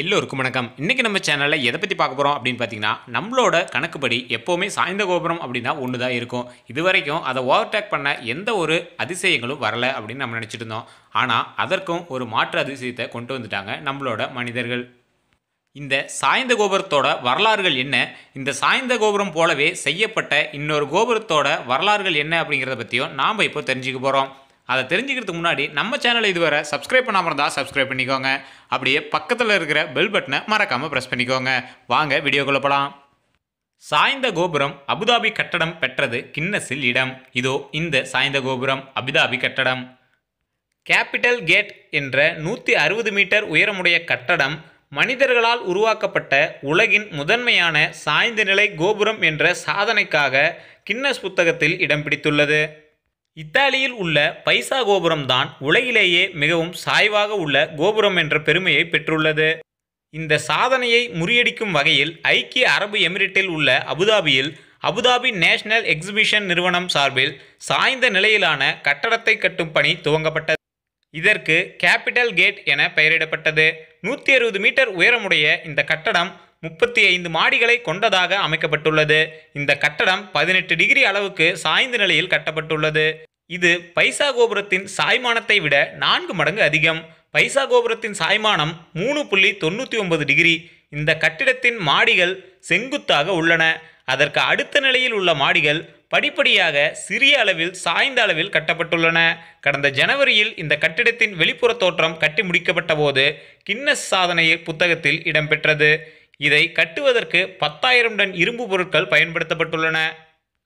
எல்லோருக்கும் வணக்கம். இன்றைக்கி நம்ம சேனலில் எதை பற்றி பார்க்க போகிறோம் அப்படின்னு பார்த்தீங்கன்னா நம்மளோட கணக்குப்படி எப்போவுமே சாய்ந்த கோபுரம் அப்படின்னா ஒன்று தான் இருக்கும். இது வரைக்கும் அதை ஓவர்டேக் பண்ண எந்த ஒரு அதிசயங்களும் வரலை அப்படின்னு நம்ம நினச்சிட்டு இருந்தோம். ஆனால் அதற்கும் ஒரு மாற்று அதிசயத்தை கொண்டு வந்துட்டாங்க நம்மளோட மனிதர்கள். இந்த சாய்ந்த கோபுரத்தோட வரலாறுகள் என்ன? இந்த சாய்ந்த கோபுரம் போலவே செய்யப்பட்ட இன்னொரு கோபுரத்தோட வரலாறுகள் என்ன அப்படிங்கிறத பற்றியும் நாம் இப்போ தெரிஞ்சுக்க போகிறோம் அதை தெரிஞ்சுக்கிறதுக்கு முன்னாடி நம்ம சேனலை இதுவரை சப்ஸ்கிரைப் பண்ணாமல் இருந்தால் சப்ஸ்கிரைப் பண்ணிக்கோங்க. அப்படியே பக்கத்தில் இருக்கிற பெல் பட்டனை மறக்காமல் ப்ரெஸ் பண்ணிக்கோங்க. வாங்க வீடியோக்குள்ள போகலாம் சாய்ந்த கோபுரம் அபுதாபி கட்டடம் பெற்றது கின்னஸில் இடம். இதோ இந்த சாய்ந்த கோபுரம் அபுதாபி கட்டடம். கேபிட்டல் கேட் என்ற நூற்றி அறுபது மீட்டர் உயரமுடைய கட்டடம் மனிதர்களால் உருவாக்கப்பட்ட உலகின் முதன்மையான சாய்ந்த நிலை கோபுரம் என்ற சாதனைக்காக கின்னஸ் புத்தகத்தில் இடம் பிடித்துள்ளது. இத்தாலியில் உள்ள பைசா கோபுரம் தான் உலகிலேயே மிகவும் சாய்வாக உள்ள கோபுரம் என்ற பெருமையை பெற்றுள்ளது. இந்த சாதனையை முறியடிக்கும் வகையில் ஐக்கிய அரபு எமிரேட்டில் உள்ள அபுதாபியில் அபுதாபி நேஷனல் எக்ஸிபிஷன் நிறுவனம் சார்பில் சாய்ந்த நிலையிலான கட்டடத்தை கட்டும் பணி துவங்கப்பட்டது. இதற்கு கேபிட்டல் கேட் என பெயரிடப்பட்டது. நூற்றி அறுபது மீட்டர் உயரமுடைய இந்த கட்டடம் முப்பத்தி ஐந்து மாடிகளை கொண்டதாக அமைக்கப்பட்டுள்ளது. இந்த கட்டடம் பதினெட்டு டிகிரி அளவுக்கு சாய்ந்த நிலையில் கட்டப்பட்டுள்ளது. இது பைசா கோபுரத்தின் சாய்மானத்தை விட நான்கு மடங்கு அதிகம். பைசா கோபுரத்தின் சாய்மானம் மூணு புள்ளி தொண்ணூற்றி ஒன்பது டிகிரி. இந்த கட்டிடத்தின் மாடிகள் செங்குத்தாக உள்ளன. அதற்கு அடுத்த நிலையில் உள்ள மாடிகள் படிப்படியாக சிறிய அளவில் சாய்ந்த அளவில் கட்டப்பட்டுள்ளன. கடந்த ஜனவரியில் இந்த கட்டிடத்தின் வெளிப்புற தோற்றம் கட்டி முடிக்கப்பட்ட போது கின்னஸ் சாதனை புத்தகத்தில் இடம்பெற்றது. இதை கட்டுவதற்கு பத்தாயிரம் டன் இரும்பு பொருட்கள் பயன்படுத்தப்பட்டுள்ளன.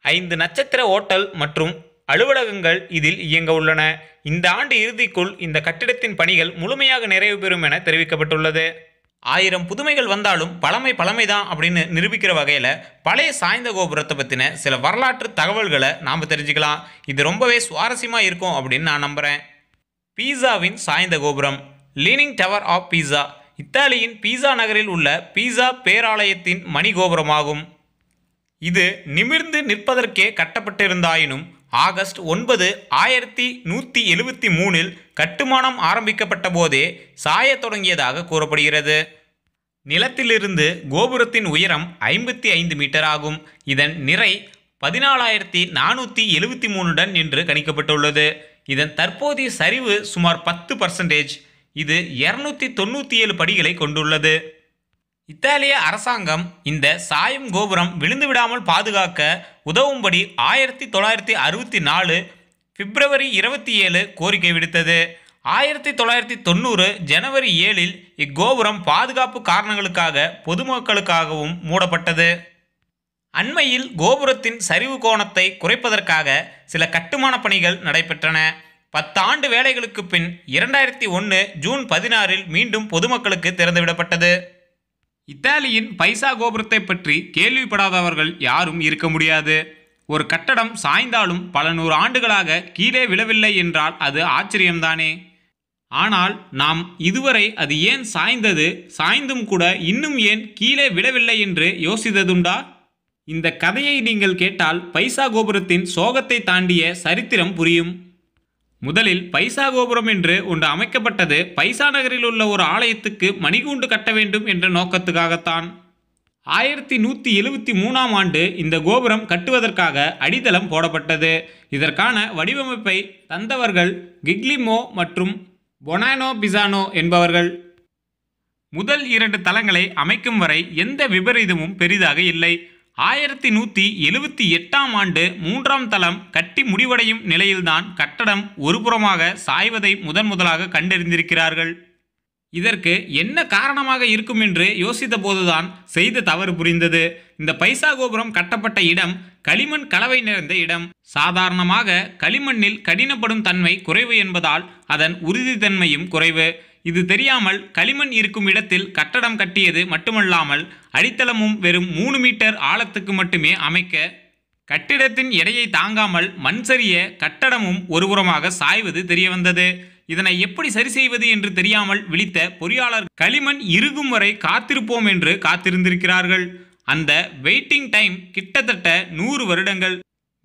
ஐந்து நட்சத்திர ஓட்டல் மற்றும் அலுவலகங்கள் இதில் இயங்க உள்ளன. இந்த ஆண்டு இறுதிக்குள் இந்த கட்டிடத்தின் பணிகள் முழுமையாக நிறைவு பெறும் என தெரிவிக்கப்பட்டுள்ளது. ஆயிரம் புதுமைகள் வந்தாலும் பழமை பழமைதான் அப்படின்னு நிரூபிக்கிற வகையில் பழைய சாய்ந்த கோபுரத்தை பற்றின சில வரலாற்று தகவல்களை நாம் தெரிஞ்சுக்கலாம். இது ரொம்பவே சுவாரஸ்யமாக இருக்கும் அப்படின்னு நான் நம்புகிறேன் பீஸாவின் சாய்ந்த கோபுரம் லீனிங் டவர் ஆஃப் பீஸா இத்தாலியின் பீசா நகரில் உள்ள பீசா பேராலயத்தின் மணி கோபுரமாகும் இது நிமிர்ந்து நிற்பதற்கே கட்டப்பட்டிருந்தாயினும் ஆகஸ்ட் ஒன்பது ஆயிரத்தி நூற்றி எழுபத்தி மூணில் கட்டுமானம் ஆரம்பிக்கப்பட்ட போதே சாயத் தொடங்கியதாக கூறப்படுகிறது. நிலத்திலிருந்து கோபுரத்தின் உயரம் ஐம்பத்தி ஐந்து மீட்டர் ஆகும். இதன் நிறை பதினாலாயிரத்தி நானூற்றி எழுபத்தி மூணு டன் என்று கணிக்கப்பட்டுள்ளது. இதன் தற்போதைய சரிவு சுமார் பத்து பர்சன்டேஜ் இது இரநூத்தி தொண்ணூற்றி ஏழு படிகளை கொண்டுள்ளது. இத்தாலிய அரசாங்கம் இந்த சாயம் கோபுரம் விழுந்து விடாமல் பாதுகாக்க உதவும்படி ஆயிரத்தி தொள்ளாயிரத்தி அறுபத்தி நாலு பிப்ரவரி இருபத்தி ஏழு கோரிக்கை விடுத்தது. ஆயிரத்தி தொள்ளாயிரத்தி தொண்ணூறு ஜனவரி ஏழில் இக்கோபுரம் பாதுகாப்பு காரணங்களுக்காக பொதுமக்களுக்காகவும் மூடப்பட்டது. அண்மையில் கோபுரத்தின் சரிவு கோணத்தை குறைப்பதற்காக சில கட்டுமான பணிகள் நடைபெற்றன. பத்தாண்டு வேலைகளுக்கு பின் இரண்டாயிரத்தி ஒன்று ஜூன் பதினாறில் மீண்டும் பொதுமக்களுக்கு திறந்துவிடப்பட்டது. இத்தாலியின் பைசா கோபுரத்தை பற்றி கேள்விப்படாதவர்கள் யாரும் இருக்க முடியாது. ஒரு கட்டடம் சாய்ந்தாலும் பல நூறு ஆண்டுகளாக கீழே விழவில்லை என்றால் அது ஆச்சரியம்தானே. ஆனால் நாம் இதுவரை அது ஏன் சாய்ந்தது? சாய்ந்தும் கூட இன்னும் ஏன் கீழே விழவில்லை என்று யோசித்ததுண்டா? இந்த கதையை நீங்கள் கேட்டால் பைசா கோபுரத்தின் சோகத்தை தாண்டிய சரித்திரம் புரியும். முதலில் பைசா கோபுரம் என்று ஒன்று அமைக்கப்பட்டது. பைசா நகரில் உள்ள ஒரு ஆலயத்துக்கு மணிகூண்டு கட்ட வேண்டும் என்ற நோக்கத்துக்காகத்தான். ஆயிரத்தி நூற்றி எழுபத்தி மூணாம் ஆண்டு இந்த கோபுரம் கட்டுவதற்காக அடித்தளம் போடப்பட்டது. இதற்கான வடிவமைப்பை தந்தவர்கள் கிக்லிமோ மற்றும் பொனானோ பிசானோ என்பவர்கள். முதல் இரண்டு தளங்களை அமைக்கும் வரை எந்த விபரீதமும் பெரிதாக இல்லை. ஆயிரத்தி நூற்றி எழுபத்தி எட்டாம் ஆண்டு மூன்றாம் தளம் கட்டி முடிவடையும் நிலையில்தான் கட்டடம் ஒருபுறமாக சாய்வதை முதன் முதலாக கண்டறிந்திருக்கிறார்கள். இதற்கு என்ன காரணமாக இருக்கும் என்று யோசித்த போதுதான் செய்த தவறு புரிந்தது. இந்த பைசா கோபுரம் கட்டப்பட்ட இடம் களிமண் கலவை நிறைந்த இடம். சாதாரணமாக களிமண்ணில் கடினப்படும் தன்மை குறைவு என்பதால் அதன் உறுதித்தன்மையும் குறைவு. இது தெரியாமல் களிமண் இருக்கும் இடத்தில் கட்டடம் கட்டியது மட்டுமல்லாமல் அடித்தளமும் வெறும் மூணு மீட்டர் ஆழத்துக்கு மட்டுமே அமைக்க கட்டிடத்தின் எடையை தாங்காமல் மண் சரிய கட்டடமும் ஒருபுறமாக சாய்வது தெரியவந்தது. இதனை எப்படி சரி செய்வது என்று தெரியாமல் விழித்த பொறியாளர் களிமண் இறுகும் வரை காத்திருப்போம் என்று காத்திருந்திருக்கிறார்கள். அந்த வெயிட்டிங் டைம் கிட்டத்தட்ட நூறு வருடங்கள்.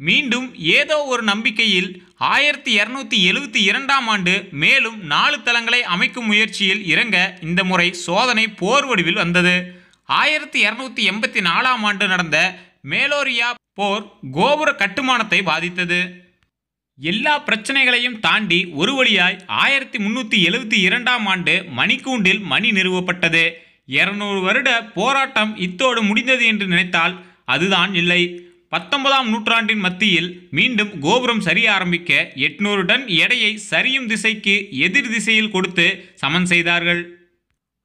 மீண்டும் ஏதோ ஒரு நம்பிக்கையில் ஆயிரத்தி இரநூத்தி எழுவத்தி இரண்டாம் ஆண்டு மேலும் நாலு தளங்களை அமைக்கும் முயற்சியில் இறங்க இந்த முறை சோதனை போர் வடிவில் வந்தது. ஆயிரத்தி இரநூத்தி எண்பத்தி நாலாம் ஆண்டு நடந்த மேலோரியா போர் கோபுர கட்டுமானத்தை பாதித்தது. எல்லா பிரச்சனைகளையும் தாண்டி ஒரு வழியாய் ஆயிரத்தி முன்னூற்றி எழுவத்தி இரண்டாம் ஆண்டு மணிக்கூண்டில் மணி நிறுவப்பட்டது. இருநூறு வருட போராட்டம் இத்தோடு முடிந்தது என்று நினைத்தால் அதுதான் இல்லை. பத்தொன்பதாம் நூற்றாண்டின் மத்தியில் மீண்டும் கோபுரம் சரிய ஆரம்பிக்க எட்நூறு டன் எடையை சரியும் திசைக்கு எதிர் திசையில் கொடுத்து சமன் செய்தார்கள்.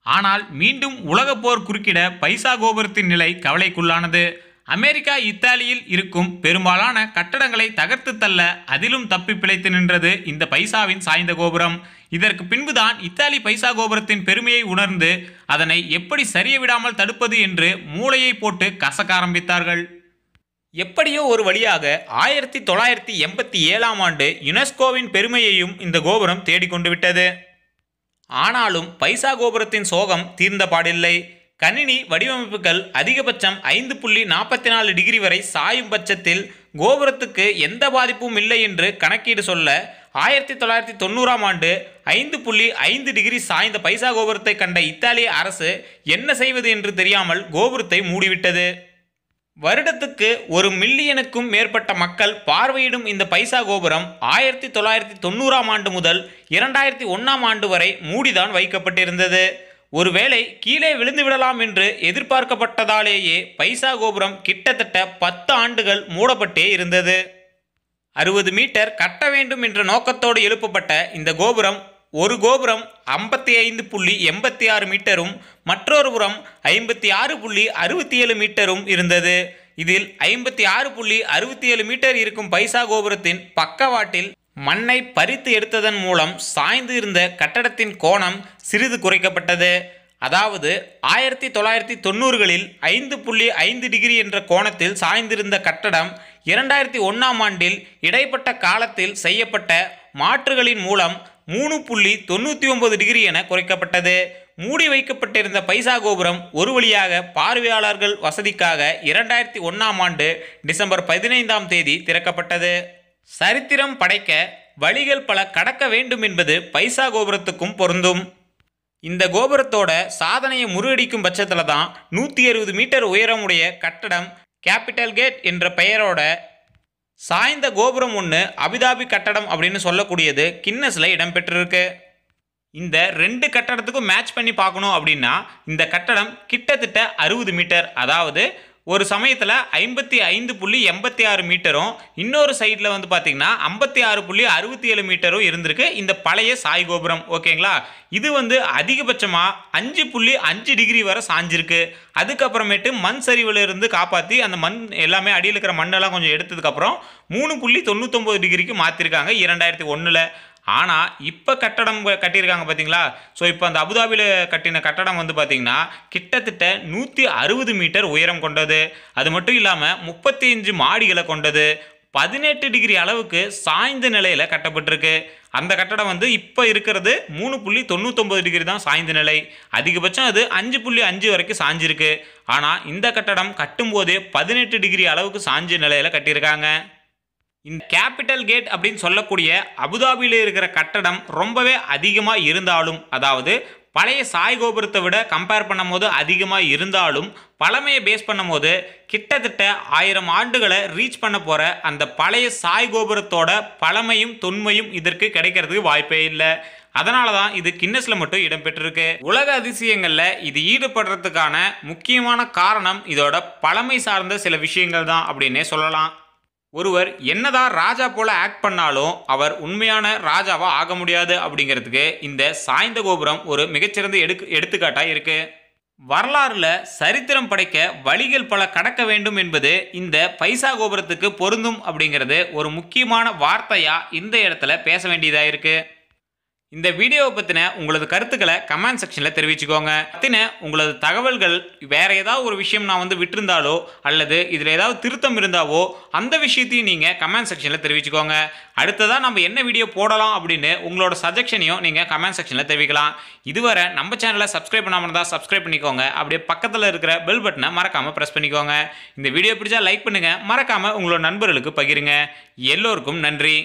ஆனால் மீண்டும் உலகப் போர் குறுக்கிட பைசா கோபுரத்தின் நிலை கவலைக்குள்ளானது. அமெரிக்கா இத்தாலியில் இருக்கும் பெரும்பாலான கட்டடங்களை தகர்த்து தள்ள அதிலும் தப்பி பிழைத்து நின்றது இந்த பைசாவின் சாய்ந்த கோபுரம். இதற்கு பின்புதான் இத்தாலி பைசா கோபுரத்தின் பெருமையை உணர்ந்து அதனை எப்படி சரிய விடாமல் தடுப்பது என்று மூளையை போட்டு கசக்க ஆரம்பித்தார்கள். எப்படியோ ஒரு வழியாக ஆயிரத்தி தொள்ளாயிரத்தி எண்பத்தி ஏழாம் ஆண்டு யுனெஸ்கோவின் பெருமையையும் இந்த கோபுரம் தேடிக்கொண்டு விட்டது. ஆனாலும் பைசா கோபுரத்தின் சோகம் தீர்ந்த பாடில்லை. கணினி வடிவமைப்புகள் அதிகபட்சம் ஐந்து புள்ளி நாற்பத்தி நாலு டிகிரி வரை சாயும் பட்சத்தில் கோபுரத்துக்கு எந்த பாதிப்பும் இல்லை என்று கணக்கீடு சொல்ல ஆயிரத்தி தொள்ளாயிரத்தி தொண்ணூறாம் ஆண்டு ஐந்து புள்ளி ஐந்து டிகிரி சாய்ந்த பைசா கோபுரத்தை கண்ட இத்தாலிய அரசு என்ன செய்வது என்று தெரியாமல் கோபுரத்தை மூடிவிட்டது. வருடத்துக்கு ஒரு மில்லியனுக்கும் மேற்பட்ட மக்கள் பார்வையிடும் இந்த பைசா கோபுரம் ஆயிரத்தி தொள்ளாயிரத்தி தொண்ணூறாம் ஆண்டு முதல் இரண்டாயிரத்தி ஒன்றாம் ஆண்டு வரை மூடிதான் வைக்கப்பட்டிருந்தது. ஒருவேளை கீழே விழுந்து விடலாம் என்று எதிர்பார்க்கப்பட்டதாலேயே பைசா கோபுரம் கிட்டத்தட்ட பத்து ஆண்டுகள் மூடப்பட்டே இருந்தது. அறுபது மீட்டர் கட்ட வேண்டும் என்ற நோக்கத்தோடு எழுப்பப்பட்ட இந்த கோபுரம் ஒரு கோபுரம் ஐம்பத்தி ஐந்து புள்ளி எண்பத்தி ஆறு மீட்டரும் மற்றொரு புறம் ஐம்பத்தி ஆறு புள்ளி அறுபத்தி ஏழு மீட்டரும் இருந்தது. இதில் ஐம்பத்தி ஆறு புள்ளி அறுபத்தி ஏழு மீட்டர் இருக்கும் பைசா கோபுரத்தின் பக்கவாட்டில் மண்ணை பறித்து எடுத்ததன் மூலம் சாய்ந்து இருந்த கட்டடத்தின் கோணம் சிறிது குறைக்கப்பட்டது. அதாவது ஆயிரத்தி தொள்ளாயிரத்தி தொண்ணூறுகளில் ஐந்து புள்ளி ஐந்து டிகிரி என்ற கோணத்தில் சாய்ந்திருந்த கட்டடம் இரண்டாயிரத்தி ஒன்றாம் ஆண்டில் இடைப்பட்ட காலத்தில் செய்யப்பட்ட மாற்றுகளின் மூலம் மூணு புள்ளி தொண்ணூற்றி ஒன்பது டிகிரி என குறைக்கப்பட்டது. மூடி வைக்கப்பட்டிருந்த பைசா கோபுரம் ஒரு வழியாக பார்வையாளர்கள் வசதிக்காக இரண்டாயிரத்தி ஒன்றாம் ஆண்டு டிசம்பர் பதினைந்தாம் தேதி திறக்கப்பட்டது. சரித்திரம் படைக்க வழிகள் பல கடக்க வேண்டும் என்பது பைசா கோபுரத்துக்கும் பொருந்தும். இந்த கோபுரத்தோட சாதனையை முறியடிக்கும் பட்சத்தில் தான் நூற்றி அறுபது மீட்டர் உயரமுடைய கட்டடம் கேபிட்டல் கேட் என்ற பெயரோட சாய்ந்த கோபுரம் ஒன்று அபிதாபி கட்டடம் அப்படின்னு சொல்லக்கூடியது கின்னஸில் இடம்பெற்றிருக்கு. இந்த ரெண்டு கட்டடத்துக்கும் மேட்ச் பண்ணி பார்க்கணும் அப்படின்னா இந்த கட்டடம் கிட்டத்தட்ட அறுபது மீட்டர் அதாவது ஒரு சமயத்தில் ஐம்பத்தி ஐந்து புள்ளி எண்பத்தி ஆறு மீட்டரும் இன்னொரு சைடில் வந்து பார்த்தீங்கன்னா ஐம்பத்தி ஆறு புள்ளி அறுபத்தி ஏழு மீட்டரும் இருந்திருக்கு. இந்த பழைய சாய் கோபுரம் ஓகேங்களா? இது வந்து அதிகபட்சமாக அஞ்சு புள்ளி அஞ்சு டிகிரி வரை சாஞ்சிருக்கு. அதுக்கப்புறமேட்டு மண் சரிவில் இருந்து காப்பாற்றி அந்த மண் எல்லாமே அடியில் இருக்கிற மண்ணெல்லாம் கொஞ்சம் எடுத்ததுக்கப்புறம் மூணு புள்ளி தொண்ணூத்தொம்பது டிகிரிக்கு மாற்றிருக்காங்க இரண்டாயிரத்தி ஒன்றில் ஆனால் இப்போ கட்டடம் கட்டியிருக்காங்க பார்த்தீங்களா ஸோ இப்போ அந்த அபுதாபியில் கட்டின கட்டடம் வந்து பார்த்தீங்கன்னா கிட்டத்தட்ட நூற்றி அறுபது மீட்டர் உயரம் கொண்டது. அது மட்டும் இல்லாமல் முப்பத்தி அஞ்சு மாடிகளை கொண்டது. பதினெட்டு டிகிரி அளவுக்கு சாய்ந்த நிலையில் கட்டப்பட்டிருக்கு. அந்த கட்டடம் வந்து இப்போ இருக்கிறது மூணு புள்ளி தொண்ணூத்தொம்பது டிகிரி தான் சாய்ந்த நிலை. அதிகபட்சம் அது அஞ்சு புள்ளி அஞ்சு வரைக்கும் சாஞ்சிருக்கு. ஆனால் இந்த கட்டடம் கட்டும்போதே பதினெட்டு டிகிரி அளவுக்கு சாஞ்ச நிலையில் கட்டியிருக்காங்க. இந்த கேபிட்டல் கேட் அப்படின்னு சொல்லக்கூடிய அபுதாபியில் இருக்கிற கட்டடம் ரொம்பவே அதிகமாக இருந்தாலும் அதாவது பழைய சாய் கோபுரத்தை விட கம்பேர் பண்ணும்போது அதிகமாக இருந்தாலும் பழமையை பேஸ் பண்ணும்போது கிட்டத்தட்ட ஆயிரம் ஆண்டுகளை ரீச் பண்ண போகிற அந்த பழைய சாய் கோபுரத்தோட பழமையும் தொன்மையும் இதற்கு கிடைக்கிறதுக்கு வாய்ப்பே இல்லை. அதனால தான் இது கின்னஸில் மட்டும் இடம்பெற்றிருக்கு. உலக அதிசயங்களில் இது ஈடுபடுறதுக்கான முக்கியமான காரணம் இதோட பழமை சார்ந்த சில விஷயங்கள் தான் அப்படின்னே சொல்லலாம். ஒருவர் என்னதான் ராஜா போல ஆக்ட் பண்ணாலும் அவர் உண்மையான ராஜாவா ஆக முடியாது அப்படிங்கிறதுக்கு இந்த சாய்ந்த கோபுரம் ஒரு மிகச்சிறந்த எடுக்கு எடுத்துக்காட்டாக இருக்கு. வரலாறுல சரித்திரம் படைக்க வழிகள் பல கடக்க வேண்டும் என்பது இந்த பைசா கோபுரத்துக்கு பொருந்தும் அப்படிங்கிறது ஒரு முக்கியமான வார்த்தையா இந்த இடத்துல பேச வேண்டியதாக இருக்குது இந்த வீடியோவை பற்றின உங்களது கருத்துக்களை கமெண்ட் செக்ஷனில் தெரிவிச்சுக்கோங்க. பற்றின உங்களது தகவல்கள் வேறு ஏதாவது ஒரு விஷயம் நான் வந்து விட்டிருந்தாலோ அல்லது இதில் ஏதாவது திருத்தம் இருந்தாவோ அந்த விஷயத்தையும் நீங்கள் கமெண்ட் செக்ஷனில் தெரிவிச்சுக்கோங்க. அடுத்ததாக நம்ம என்ன வீடியோ போடலாம் அப்படின்னு உங்களோட சஜஷனையும் நீங்கள் கமெண்ட் செக்ஷனில் தெரிவிக்கலாம். இதுவரை நம்ம சேனலை சப்ஸ்கிரைப் பண்ணாமல் இருந்தால் சப்ஸ்கிரைப் பண்ணிக்கோங்க. அப்படியே பக்கத்தில் இருக்கிற பெல் பட்டனை மறக்காமல் ப்ரெஸ் பண்ணிக்கோங்க. இந்த வீடியோ பிடிச்சா லைக் பண்ணுங்கள் மறக்காமல் உங்களோட நண்பர்களுக்கு பகிருங்க. எல்லோருக்கும் நன்றி.